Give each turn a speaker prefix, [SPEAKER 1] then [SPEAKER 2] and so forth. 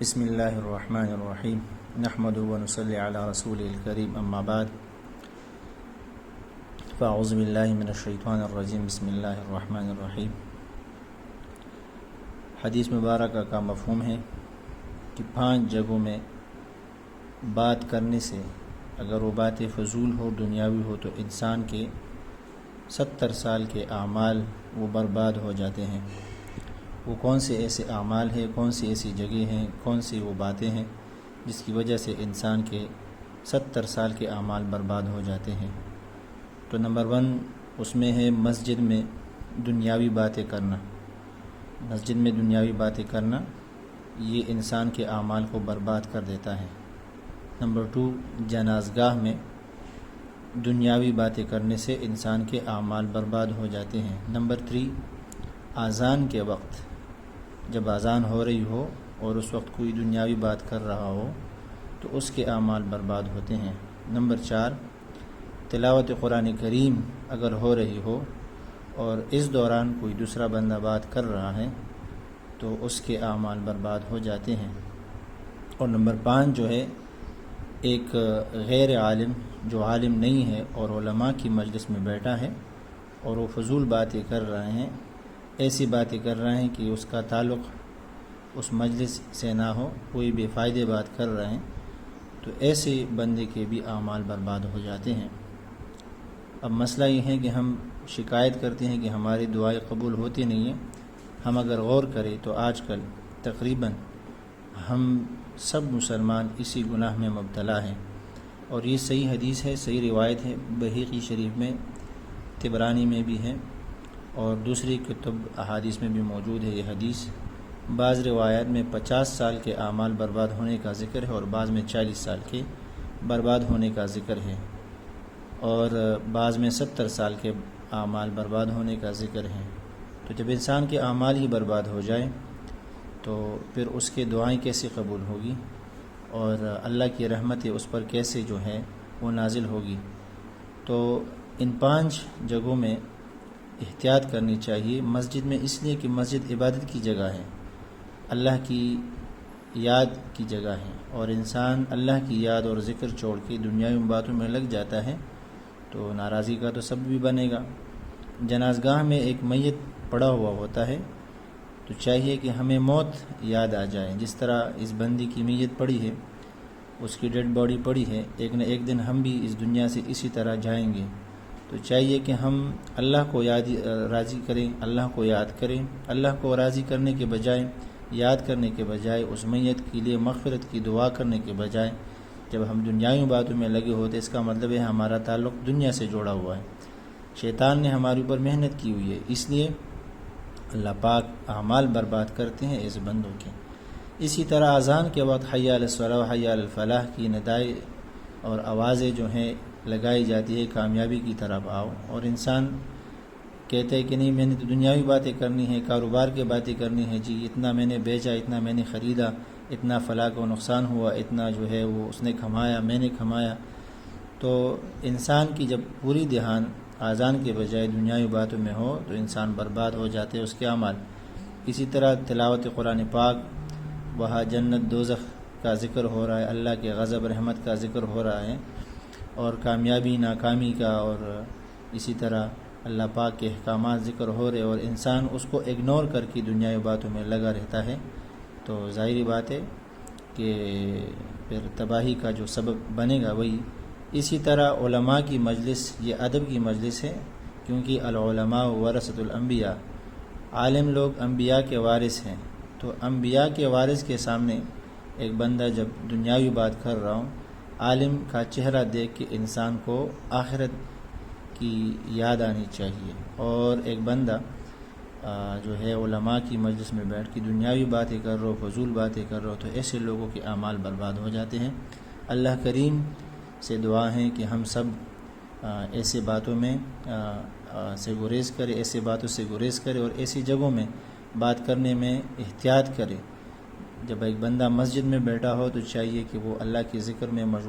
[SPEAKER 1] بسم اللہ الرحمن الرحیم۔ نحمد ونصلی علی رسول الکریم، اما بعد۔ فاعوذ باللہ من الشیطان الرجیم، بسم اللہ الرحمن الرحیم۔ حدیث مبارکہ کا مفہوم ہے کہ پانچ جگہوں میں بات کرنے سے اگر وہ بات فضول ہو، دنیاوی ہو، تو انسان کے ستر سال کے اعمال وہ برباد ہو جاتے ہیں۔ وہ کون سے ایسے اعمال ہیں، کون سی ایسی جگہ ہیں، کون سی وہ باتیں ہیں جس کی وجہ سے انسان کے ستر سال کے اعمال برباد ہو جاتے ہیں۔ تو نمبر ون، اس میں ہے مسجد میں دنیاوی باتیں کرنا۔ مسجد میں دنیاوی باتیں کرنا یہ انسان کے اعمال کو برباد کر دیتا ہے۔ نمبر ٹو، جنازگاہ میں دنیاوی باتیں کرنے سے انسان کے اعمال برباد ہو جاتے ہیں۔ نمبر تھری آزان کے وقت۔ جب اذان ہو رہی ہو اور اس وقت کوئی دنیاوی بات کر رہا ہو، تو اس کے اعمال برباد ہوتے ہیں۔ نمبر چار، تلاوت قرآن کریم اگر ہو رہی ہو اور اس دوران کوئی دوسرا بندہ بات کر رہا ہے، تو اس کے اعمال برباد ہو جاتے ہیں۔ اور نمبر پانچ جو ہے، ایک غیر عالم جو عالم نہیں ہے اور علماء کی مجلس میں بیٹھا ہے اور وہ فضول باتیں کر رہے ہیں ایسی باتیں کر رہے ہیں کہ اس کا تعلق اس مجلس سے نہ ہو، کوئی بے فائدے بات کر رہے ہیں، تو ایسے بندے کے بھی اعمال برباد ہو جاتے ہیں۔ اب مسئلہ یہ ہے کہ ہم شکایت کرتے ہیں کہ ہماری دعائیں قبول ہوتی نہیں ہیں۔ ہم اگر غور کریں تو آج کل تقریباً ہم سب مسلمان اسی گناہ میں مبتلا ہیں۔ اور یہ صحیح حدیث ہے، صحیح روایت ہے، بحیقی شریف میں، تبرانی میں بھی ہے۔ اور دوسری کتب احادیث میں بھی موجود ہے یہ حدیث۔ بعض روایات میں پچاس سال کے اعمال برباد ہونے کا ذکر ہے اور بعض میں چالیس سال کے برباد ہونے کا ذکر ہے۔ اور بعض میں ستر سال کے اعمال برباد ہونے کا ذکر ہے۔ تو جب انسان کے اعمال ہی برباد ہو جائے تو پھر اس کے دعائیں کیسے قبول ہوگی؟ اور اللہ کی رحمت اس پر کیسے جو ہے وہ نازل ہوگی؟ تو ان پانچ جگہوں میں احتیاط کرنی چاہیے۔ مسجد میں اس لیے کہ مسجد عبادت کی جگہ ہے۔ اللہ کی یاد کی جگہ ہے۔ اور انسان اللہ کی یاد اور ذکر چھوڑ کے دنیاوی باتوں میں لگ جاتا ہے۔ تو ناراضی کا تو سب بھی بنے گا۔ جنازگاہ میں ایک میت پڑا ہوا ہوتا ہے۔ تو چاہیے کہ ہمیں موت یاد آ جائے۔ جس طرح اس بندی کی میت پڑی ہے، اس کی ڈیڈ باڈی پڑی ہے، ایک نہ ایک دن ہم بھی اس دنیا سے اسی طرح جائیں گے۔ تو چاہیے کہ ہم اللہ کو یاد راضی کریں، اللہ کو یاد کریں۔ اللہ کو راضی کرنے کے بجائے، یاد کرنے کے بجائے، اس میت کے لیے مغفرت کی دعا کرنے کے بجائے جب ہم دنیاوی باتوں میں لگے ہوتے، اس کا مطلب ہے ہمارا تعلق دنیا سے جوڑا ہوا ہے۔ شیطان نے ہمارے اوپر محنت کی ہوئی ہے، اس لیے اللہ پاک اعمال برباد کرتے ہیں اس بندوں کے۔ اسی طرح اذان کے وقت حیا الصلاح حیا الفلاح کی ندائیں اور آوازیں جو ہیں لگائی جاتی ہے، کامیابی کی طرف آؤ۔ اور انسان کہتے ہیں کہ نہیں، میں نے تو دنیاوی باتیں کرنی ہے کاروبار کی باتیں کرنی ہے جی اتنا میں نے بیچا، اتنا میں نے خریدا، اتنا فلاح کو نقصان ہوا، اتنا جو ہے وہ اس نے کھمایا میں نے کھمایا تو انسان کی جب پوری دھیان آزان کے بجائے دنیاوی باتوں میں ہو، تو انسان برباد ہو جاتے اس کے عمل اسی طرح تلاوت قرآن پاک، وہاں جنت دوزخ کا ذکر ہو رہا ہے، اللہ کے غضب رحمت کا ذکر ہو رہا ہے۔ اور کامیابی، ناکامی کا اور اسی طرح اللہ پاک کے احکامات ذکر ہو رہے اور انسان اس کو اگنور کر کے دنیاوی باتوں میں لگا رہتا ہے۔ تو ظاہری بات ہے کہ پھر تباہی کا جو سبب بنے گا وہی۔ اسی طرح علماء کی مجلس، یہ ادب کی مجلس ہے، کیونکہ العلماء ورثت الانبیاء، عالم لوگ انبیاء کے وارث ہیں۔ تو انبیاء کے وارث کے سامنے ایک بندہ جب دنیاوی بات کر رہا ہوں عالم کا چہرہ دیکھ کے انسان کو آخرت کی یاد آنی چاہیے۔ اور ایک بندہ جو ہے علماء کی مجلس میں بیٹھ کے دنیاوی باتیں کر رہو فضول باتیں کر رہو تو ایسے لوگوں کے اعمال برباد ہو جاتے ہیں۔ اللہ کریم سے دعا ہے کہ ہم سب ایسے باتوں میں سے گریز کرے، ایسے باتوں سے گریز کرے اور ایسی جگہوں میں بات کرنے میں احتیاط کرے۔ جب ایک بندہ مسجد میں بیٹھا ہو تو چاہیے کہ وہ اللہ کے ذکر میں مشغول